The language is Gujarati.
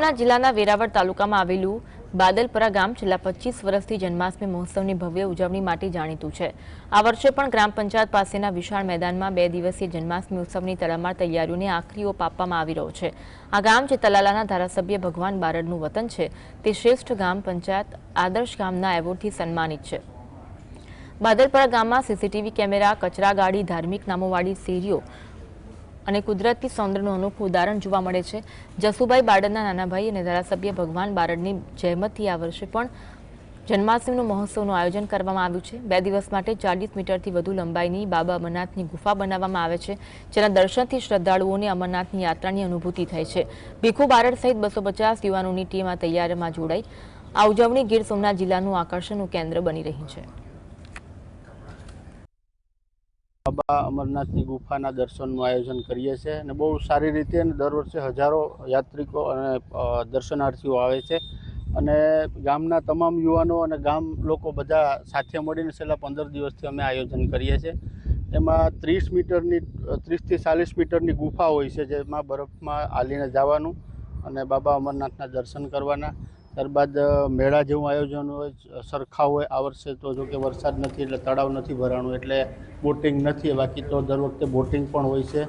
સોમનાથ જિલ્લાના વેરાવળ તાલુકામાં આવેલું બાદલપરા ગામ છેલ્લા પચીસ વર્ષથી જન્માષ્ટમી મહોત્સવની ભવ્ય ઉજવણી માટે જાણીતું છે. આ વર્ષે પણ ગ્રામ પંચાયત પાસેના વિશાળ મેદાનમાં બે દિવસીય જન્માષ્ટમી ઉત્સવની તડામાર તૈયારીઓને આખરી ઓપ આવી રહ્યો છે. આ ગામ જે તલાલાના ધારાસભ્ય ભગવાન બારડનું વતન છે, તે શ્રેષ્ઠ ગ્રામ પંચાયત આદર્શ ગામના એવોર્ડથી સન્માનિત છે. બાદલપરા ગામમાં સીસીટીવી કેમેરા, કચરા ગાડી, ધાર્મિક નામોવાળી શેરીઓ અને કુદરતી સૌંદર્યનું અનોખું ઉદાહરણ જોવા મળે છે. જસુભાઈ બારડના નાના ભાઈ અને ધારાસભ્ય ભગવાન બારડની જહેમતથી આ વર્ષે પણ જન્માષ્ટમીનું મહોત્સવનું આયોજન કરવામાં આવ્યું છે. બે દિવસ માટે ચાલીસ મીટરથી વધુ લંબાઈની બાબા અમરનાથની ગુફા બનાવવામાં આવે છે, જેના દર્શનથી શ્રદ્ધાળુઓને અમરનાથની યાત્રાની અનુભૂતિ થાય છે. ભીખુ બારડ સહિત બસો પચાસ યુવાનોની ટીમ આ તૈયારીમાં જોડાઈ. આ ઉજવણી ગીર સોમનાથ જિલ્લાનું આકર્ષણનું કેન્દ્ર બની રહી છે. બાબા અમરનાથની ગુફાના દર્શનનું આયોજન કરીએ છીએ અને બહુ સારી રીતે અને દર વર્ષે હજારો યાત્રિકો અને દર્શનાર્થીઓ આવે છે. અને ગામના તમામ યુવાનો અને ગામ લોકો બધા સાથે મળીને છેલ્લા પંદર દિવસથી અમે આયોજન કરીએ છીએ. એમાં ત્રીસ મીટરની, ત્રીસથી ચાલીસ મીટરની ગુફા હોય છે જેમાં બરફમાં હાલીને જવાનું અને બાબા અમરનાથના દર્શન કરવાના. ત્યારબાદ મેળા જેવું આયોજન હોય સરખા હોય, આ વર્ષે તો જો કે વરસાદ નથી એટલે તળાવ નથી ભરાણું એટલે બોટિંગ નથી. બાકી તો દર વખતે બોટિંગ પણ હોય છે.